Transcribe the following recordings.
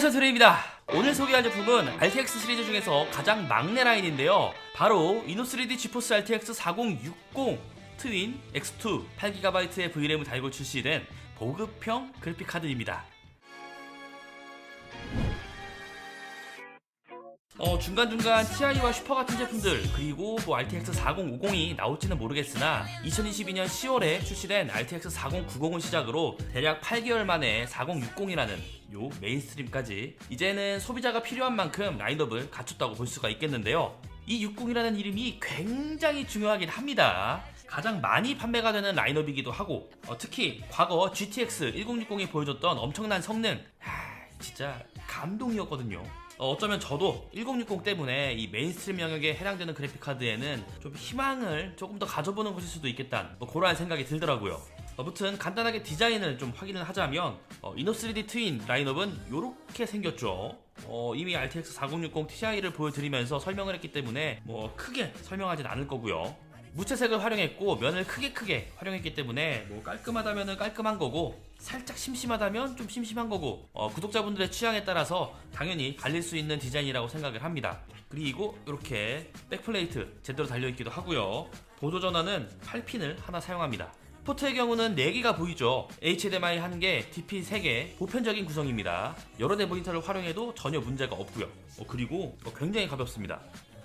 안녕하세요 드레입니다. 오늘 소개할 제품은 RTX 시리즈 중에서 가장 막내 라인인데요. 바로 이노3D 지포스 RTX 4060 트윈 X2 8GB의 VRAM을 달고 출시된 보급형 그래픽카드입니다 어, 중간중간 TI와 슈퍼 같은 제품들 그리고 뭐 RTX 4050이 나올지는 모르겠으나 2022년 10월에 출시된 RTX 4090을 시작으로 대략 8개월 만에 4060이라는 요 메인스트림까지 이제는 소비자가 필요한 만큼 라인업을 갖췄다고 볼 수가 있겠는데요. 이 60이라는 이름이 굉장히 중요하긴 합니다. 가장 많이 판매가 되는 라인업이기도 하고 어, 특히 과거 GTX 1060이 보여줬던 엄청난 성능 하, 진짜 감동이었거든요. 어, 어쩌면 저도 1060 때문에 이 메인스트림 영역에 해당되는 그래픽 카드에는 좀 희망을 조금 더 가져보는 것일 수도 있겠다. 뭐 그러한 생각이 들더라고요. 아무튼 간단하게 디자인을 좀 확인을 하자면 어, 이노3D 트윈 라인업은 이렇게 생겼죠. 어, 이미 RTX 4060 Ti를 보여드리면서 설명을 했기 때문에 뭐 크게 설명하진 않을 거고요. 무채색을 활용했고 면을 크게 크게 활용했기 때문에 뭐 깔끔하다면 깔끔한 거고 살짝 심심하다면 좀 심심한 거고 어, 구독자분들의 취향에 따라서 당연히 갈릴 수 있는 디자인이라고 생각을 합니다. 그리고 이렇게 백플레이트 제대로 달려있기도 하고요. 보조 전원은 8핀을 하나 사용합니다. 포트의 경우는 4개가 보이죠. HDMI 1개, DP 3개, 보편적인 구성입니다. 여러 대 모니터를 활용해도 전혀 문제가 없고요. 어, 그리고 어, 굉장히 가볍습니다.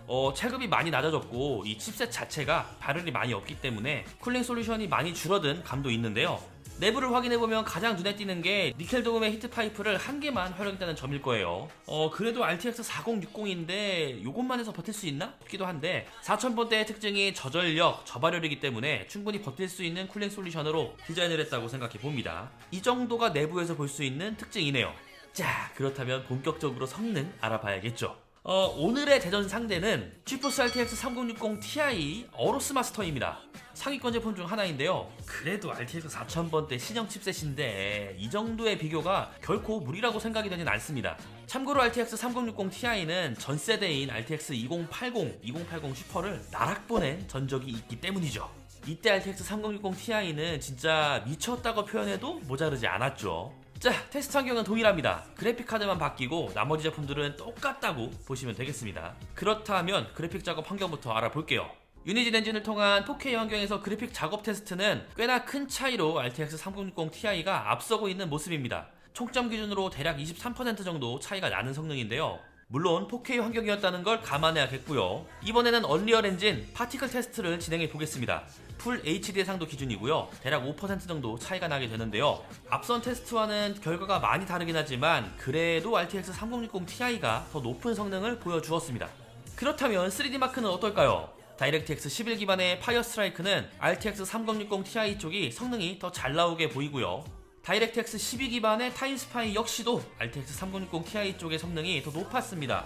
어, 체급이 많이 낮아졌고 이 칩셋 자체가 발열이 많이 없기 때문에 쿨링 솔루션이 많이 줄어든 감도 있는데요. 내부를 확인해보면 가장 눈에 띄는 게 니켈 도금의 히트 파이프를 한 개만 활용했다는 점일 거예요. 어, 그래도 RTX 4060인데 요것만 해서 버틸 수 있나? 싶기도 한데 4000번대의 특징이 저전력, 저발열이기 때문에 충분히 버틸 수 있는 쿨링 솔루션으로 디자인을 했다고 생각해 봅니다. 이 정도가 내부에서 볼 수 있는 특징이네요. 자, 그렇다면 본격적으로 성능 알아봐야겠죠. 어, 오늘의 대전 상대는 GeForce RTX 3060 Ti 어로스 마스터입니다. 상위권 제품 중 하나인데요. 그래도 RTX 4000번대 신형 칩셋인데 이 정도의 비교가 결코 무리라고 생각이 되진 않습니다. 참고로 RTX 3060 Ti는 전 세대인 RTX 2080, 2080 슈퍼를 나락보낸 전적이 있기 때문이죠. 이때 RTX 3060 Ti는 진짜 미쳤다고 표현해도 모자르지 않았죠. 자, 테스트 환경은 동일합니다. 그래픽 카드만 바뀌고 나머지 제품들은 똑같다고 보시면 되겠습니다. 그렇다면 그래픽 작업 환경부터 알아볼게요. 유니진 엔진을 통한 4K 환경에서 그래픽 작업 테스트는 꽤나 큰 차이로 RTX 3060 Ti가 앞서고 있는 모습입니다. 총점 기준으로 대략 23% 정도 차이가 나는 성능인데요. 물론 4K 환경이었다는 걸 감안해야겠고요. 이번에는 언리얼 엔진 파티클 테스트를 진행해 보겠습니다. 풀 HD 해상도 기준이고요. 대략 5% 정도 차이가 나게 되는데요. 앞선 테스트와는 결과가 많이 다르긴 하지만 그래도 RTX 3060 Ti가 더 높은 성능을 보여주었습니다. 그렇다면 3D 마크는 어떨까요? 다이렉트X 11 기반의 파이어 스트라이크는 RTX 3060 Ti 쪽이 성능이 더 잘 나오게 보이고요. 다이렉트X 12 기반의 타임스파이 역시도 RTX 3060 Ti 쪽의 성능이 더 높았습니다.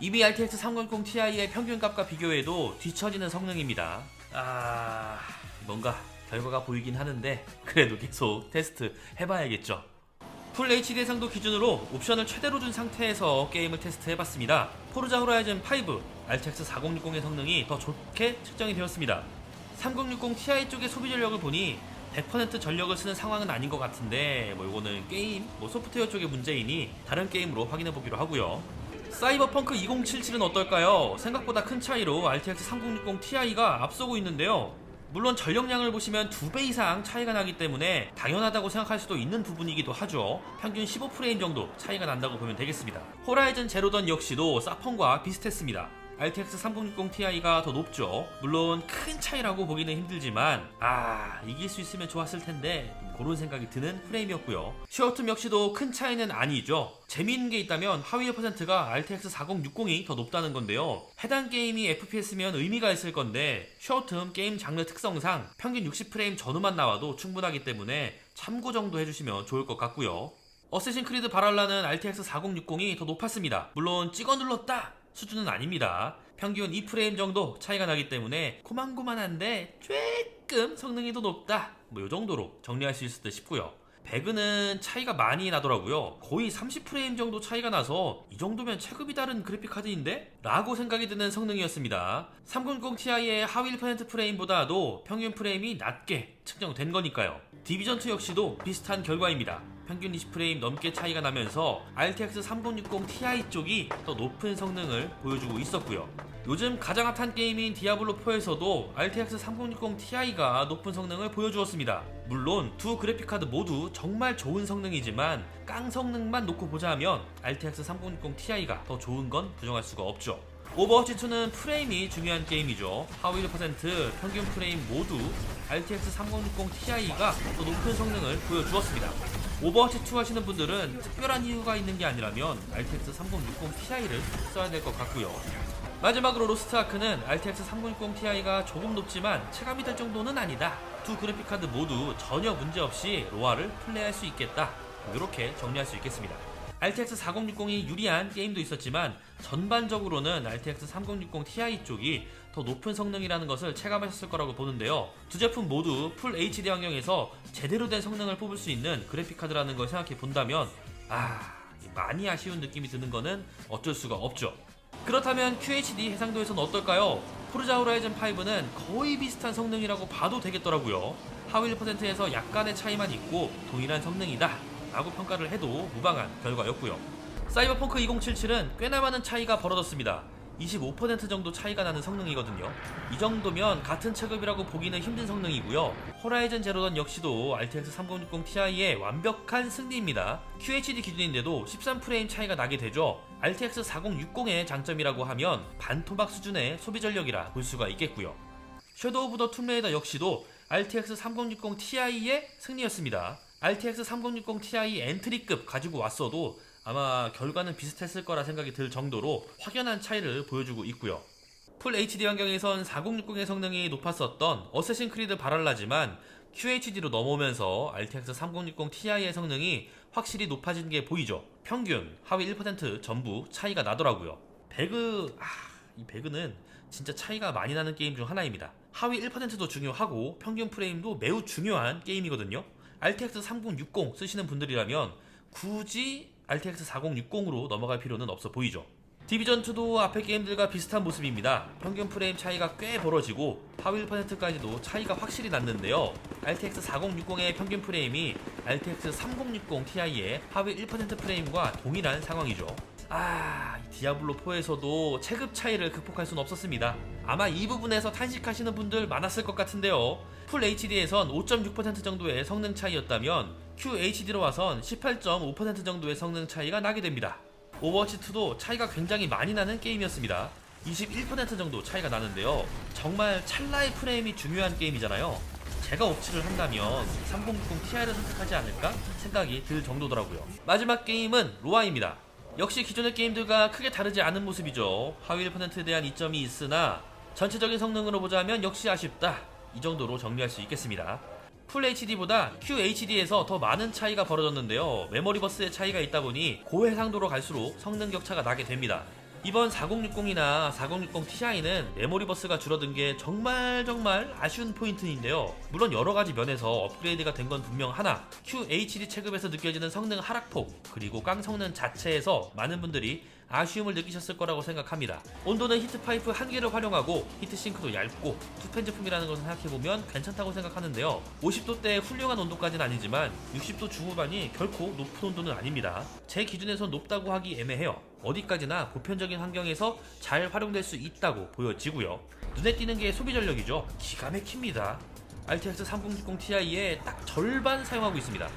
이미 RTX 3060 Ti의 평균값과 비교해도 뒤처지는 성능입니다. 아, 뭔가 결과가 보이긴 하는데 그래도 계속 테스트 해봐야겠죠. 풀 HD 해상도 기준으로 옵션을 최대로 준 상태에서 게임을 테스트해봤습니다. 포르자 호라이즌 5 RTX 4060의 성능이 더 좋게 측정이 되었습니다. 3060 Ti 쪽의 소비 전력을 보니 100% 전력을 쓰는 상황은 아닌 것 같은데 뭐 이거는 게임, 뭐 소프트웨어 쪽의 문제이니 다른 게임으로 확인해 보기로 하고요. 사이버펑크 2077은 어떨까요? 생각보다 큰 차이로 RTX 3060 Ti가 앞서고 있는데요. 물론 전력량을 보시면 두배 이상 차이가 나기 때문에 당연하다고 생각할 수도 있는 부분이기도 하죠. 평균 15프레임 정도 차이가 난다고 보면 되겠습니다. 호라이즌 제로던 역시도 사펑과 비슷했습니다. RTX 3060 Ti가 더 높죠. 물론 큰 차이라고 보기는 힘들지만 아 이길 수 있으면 좋았을 텐데 그런 생각이 드는 프레임이었고요. 슈어툼 역시도 큰 차이는 아니죠. 재미있는 게 있다면 하위 1%가 RTX 4060이 더 높다는 건데요. 해당 게임이 FPS면 의미가 있을 건데 슈어툼 게임 장르 특성상 평균 60프레임 전후만 나와도 충분하기 때문에 참고 정도 해주시면 좋을 것 같고요. 어쌔신 크리드 바랄라는 RTX 4060이 더 높았습니다. 물론 찍어 눌렀다 수준은 아닙니다. 평균 2프레임 정도 차이가 나기 때문에 고만고만한데 조금 성능이 더 높다. 뭐요 정도로 정리할 수 있을 듯 싶고요. 배그는 차이가 많이 나더라고요. 거의 30프레임 정도 차이가 나서 이 정도면 체급이 다른 그래픽 카드인데? 라고 생각이 드는 성능이었습니다. 390 Ti의 하위 1% 프레임보다도 평균 프레임이 낮게 측정된 거니까요. 디비전2 역시도 비슷한 결과입니다. 평균 20프레임 넘게 차이가 나면서 RTX 3060 Ti 쪽이 더 높은 성능을 보여주고 있었고요. 요즘 가장 핫한 게임인 디아블로4에서도 RTX 3060 Ti가 높은 성능을 보여주었습니다. 물론 두 그래픽카드 모두 정말 좋은 성능이지만 깡 성능만 놓고 보자면 RTX 3060 Ti가 더 좋은 건 부정할 수가 없죠. 오버워치 2는 프레임이 중요한 게임이죠. 하위 1% 평균 프레임 모두 RTX 3060 Ti가 더 높은 성능을 보여주었습니다. 오버워치 2 하시는 분들은 특별한 이유가 있는 게 아니라면 RTX 3060 Ti를 써야 될 것 같고요. 마지막으로 로스트아크는 RTX 3060 Ti가 조금 높지만 체감이 될 정도는 아니다. 두 그래픽카드 모두 전혀 문제없이 로아를 플레이할 수 있겠다. 이렇게 정리할 수 있겠습니다. RTX 4060이 유리한 게임도 있었지만 전반적으로는 RTX 3060 Ti 쪽이 더 높은 성능이라는 것을 체감하셨을 거라고 보는데요. 두 제품 모두 풀 HD 환경에서 제대로 된 성능을 뽑을 수 있는 그래픽카드라는 걸 생각해 본다면 아 많이 아쉬운 느낌이 드는 거는 어쩔 수가 없죠. 그렇다면 QHD 해상도에서는 어떨까요? 포르자 호라이즌 5는 거의 비슷한 성능이라고 봐도 되겠더라고요. 하위 1%에서 약간의 차이만 있고 동일한 성능이다 라고 평가를 해도 무방한 결과였고요. 사이버펑크 2077은 꽤나 많은 차이가 벌어졌습니다. 25% 정도 차이가 나는 성능이거든요. 이 정도면 같은 체급이라고 보기는 힘든 성능이고요. 호라이즌 제로던 역시도 RTX 3060 Ti의 완벽한 승리입니다. QHD 기준인데도 13프레임 차이가 나게 되죠. RTX 4060의 장점이라고 하면 반토막 수준의 소비 전력이라 볼 수가 있겠고요. 섀도우 오브 더 툼레이더 역시도 RTX 3060 Ti의 승리였습니다. RTX 3060 Ti 엔트리급 가지고 왔어도 아마 결과는 비슷했을 거라 생각이 들 정도로 확연한 차이를 보여주고 있고요. 풀 HD 환경에선 4060의 성능이 높았었던 어쌔신 크리드 바랄라지만 QHD로 넘어오면서 RTX 3060 Ti의 성능이 확실히 높아진 게 보이죠. 평균 하위 1% 전부 차이가 나더라고요. 배그 아, 이 배그는 진짜 차이가 많이 나는 게임 중 하나입니다. 하위 1%도 중요하고 평균 프레임도 매우 중요한 게임이거든요. RTX 3060 쓰시는 분들이라면 굳이 RTX 4060으로 넘어갈 필요는 없어 보이죠. 디비전2도 앞에 게임들과 비슷한 모습입니다. 평균 프레임 차이가 꽤 벌어지고 하위 1%까지도 차이가 확실히 났는데요. RTX 4060의 평균 프레임이 RTX 3060 Ti의 하위 1% 프레임과 동일한 상황이죠. 아, 이 디아블로4에서도 체급 차이를 극복할 수는 없었습니다. 아마 이 부분에서 탄식하시는 분들 많았을 것 같은데요. 풀 HD에선 5.6% 정도의 성능 차이였다면 QHD로 와선 18.5% 정도의 성능 차이가 나게 됩니다. 오버워치2도 차이가 굉장히 많이 나는 게임이었습니다. 21% 정도 차이가 나는데요. 정말 찰나의 프레임이 중요한 게임이잖아요. 제가 옵치를 한다면 3060 Ti를 선택하지 않을까 생각이 들 정도더라고요. 마지막 게임은 로아입니다. 역시 기존의 게임들과 크게 다르지 않은 모습이죠. 하위 1%에 대한 이점이 있으나 전체적인 성능으로 보자면 역시 아쉽다. 이 정도로 정리할 수 있겠습니다. 풀 HD보다 QHD에서 더 많은 차이가 벌어졌는데요. 메모리 버스의 차이가 있다 보니 고해상도로 갈수록 성능 격차가 나게 됩니다. 이번 4060이나 4060 Ti는 메모리 버스가 줄어든 게 정말 정말 아쉬운 포인트인데요. 물론 여러 가지 면에서 업그레이드가 된 건 분명 하나, QHD 체급에서 느껴지는 성능 하락폭, 그리고 깡 성능 자체에서 많은 분들이 아쉬움을 느끼셨을 거라고 생각합니다. 온도는 히트파이프 한 개를 활용하고 히트싱크도 얇고 투팬 제품이라는 것을 생각해보면 괜찮다고 생각하는데요. 50도대의 훌륭한 온도까지는 아니지만 60도 중후반이 결코 높은 온도는 아닙니다. 제 기준에선 높다고 하기 애매해요. 어디까지나 보편적인 환경에서 잘 활용될 수 있다고 보여지고요. 눈에 띄는 게 소비 전력이죠. 기가 막힙니다. RTX 3060 Ti의 딱 절반 사용하고 있습니다.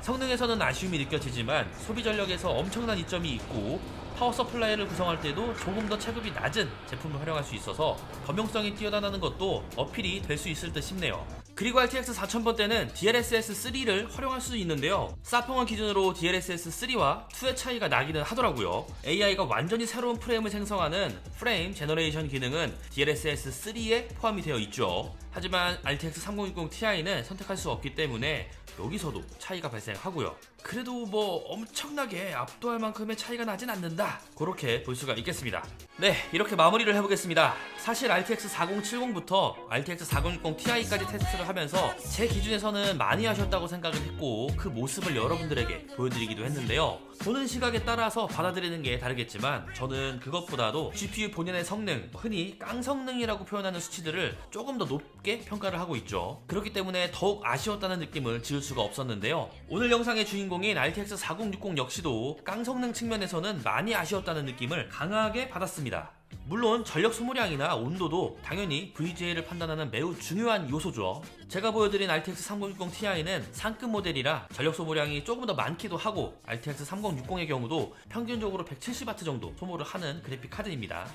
성능에서는 아쉬움이 느껴지지만 소비 전력에서 엄청난 이점이 있고 파워 서플라이를 구성할 때도 조금 더 체급이 낮은 제품을 활용할 수 있어서 범용성이 뛰어나다는 것도 어필이 될 수 있을 듯 싶네요. 그리고 RTX 4000번대는 DLSS 3를 활용할 수 있는데요. 사펑을 기준으로 DLSS 3와 2의 차이가 나기는 하더라고요. AI가 완전히 새로운 프레임을 생성하는 프레임 제너레이션 기능은 DLSS 3에 포함이 되어 있죠. 하지만 RTX 3060 Ti는 선택할 수 없기 때문에 여기서도 차이가 발생하고요. 그래도 뭐 엄청나게 압도할 만큼의 차이가 나진 않는다. 그렇게 볼 수가 있겠습니다. 네, 이렇게 마무리를 해보겠습니다. 사실 RTX 4070부터 RTX 4060 Ti까지 테스트를 하면서 제 기준에서는 많이 하셨다고 생각을 했고 그 모습을 여러분들에게 보여드리기도 했는데요. 보는 시각에 따라서 받아들이는 게 다르겠지만 저는 그것보다도 GPU 본연의 성능, 흔히 깡 성능이라고 표현하는 수치들을 조금 더 높게 높게 평가를 하고 있죠. 그렇기 때문에 더욱 아쉬웠다는 느낌을 지울 수가 없었는데요. 오늘 영상의 주인공인 RTX 4060 역시도 깡성능 측면에서는 많이 아쉬웠다는 느낌을 강하게 받았습니다. 물론 전력 소모량이나 온도도 당연히 VGA를 판단하는 매우 중요한 요소죠. 제가 보여드린 RTX 3060 Ti는 상급 모델이라 전력 소모량이 조금 더 많기도 하고 RTX 3060의 경우도 평균적으로 170W 정도 소모를 하는 그래픽 카드입니다.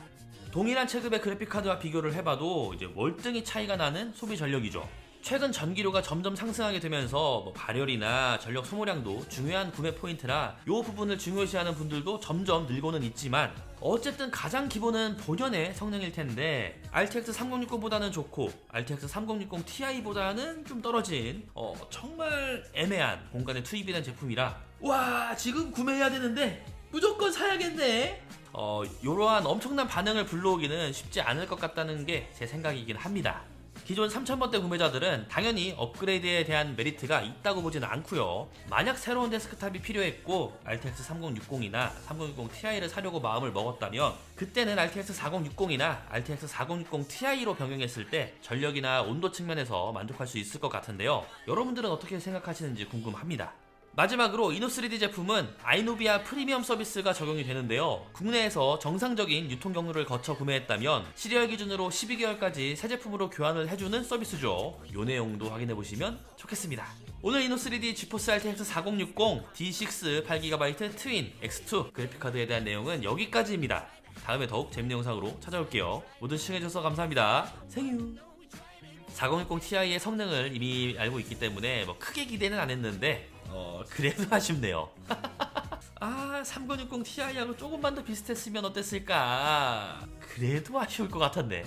동일한 체급의 그래픽 카드와 비교를 해봐도 이제 월등히 차이가 나는 소비 전력이죠. 최근 전기료가 점점 상승하게 되면서 뭐 발열이나 전력 소모량도 중요한 구매 포인트라 이 부분을 중요시하는 분들도 점점 늘고는 있지만 어쨌든 가장 기본은 본연의 성능일 텐데 RTX 3060보다는 좋고 RTX 3060 Ti보다는 좀 떨어진 어, 정말 애매한 공간에 투입이 된 제품이라 와 지금 구매해야 되는데 무조건 사야겠네 어, 이러한 엄청난 반응을 불러오기는 쉽지 않을 것 같다는 게 제 생각이긴 합니다. 기존 3000번대 구매자들은 당연히 업그레이드에 대한 메리트가 있다고 보지는 않고요. 만약 새로운 데스크탑이 필요했고 RTX 3060이나 3060 Ti를 사려고 마음을 먹었다면 그때는 RTX 4060이나 RTX 4060 Ti로 병행했을 때 전력이나 온도 측면에서 만족할 수 있을 것 같은데요. 여러분들은 어떻게 생각하시는지 궁금합니다. 마지막으로 이노3D 제품은 아이노비아 프리미엄 서비스가 적용이 되는데요. 국내에서 정상적인 유통 경로를 거쳐 구매했다면 시리얼 기준으로 12개월까지 새 제품으로 교환을 해주는 서비스죠. 요 내용도 확인해 보시면 좋겠습니다. 오늘 이노3D 지포스 RTX 4060 D6 8GB 트윈 X2 그래픽카드에 대한 내용은 여기까지입니다. 다음에 더욱 재밌는 영상으로 찾아올게요. 모두 시청해주셔서 감사합니다. 생유! 4060 Ti의 성능을 이미 알고 있기 때문에 뭐 크게 기대는 안 했는데 어 그래도 아쉽네요. 아3060 Ti하고 조금만 더 비슷했으면 어땠을까? 그래도 아쉬울 것 같았네.